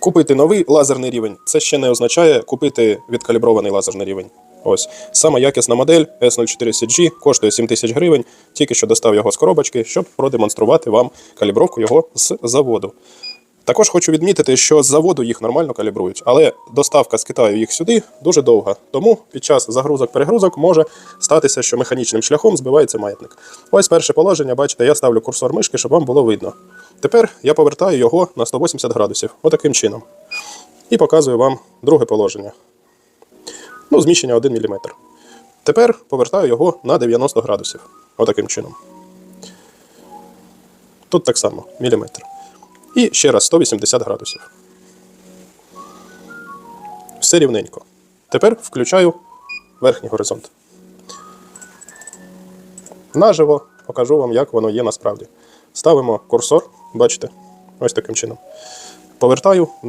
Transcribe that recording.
Купити новий лазерний рівень це ще не означає купити відкалібрований лазерний рівень. Ось саме якісна модель S04CG коштує 7 тисяч гривень. Тільки що достав його з коробочки, щоб продемонструвати вам калібровку його з заводу. Також хочу відмітити, що з заводу їх нормально калібрують, але доставка з Китаю їх сюди дуже довга. Тому під час загрузок-перегрузок може статися, що механічним шляхом збивається маятник. Ось перше положення, бачите, я ставлю курсор мишки, щоб вам було видно. Тепер я повертаю його на 180 градусів, отаким чином. І показую вам друге положення. Ну, зміщення 1 мм. Тепер повертаю його на 90 градусів. Отаким чином. Тут так само, міліметр. І ще раз 180 градусів. Все рівненько. Тепер включаю верхній горизонт. Наживо покажу вам, як воно є насправді. Ставимо курсор, бачите, ось таким чином. Повертаю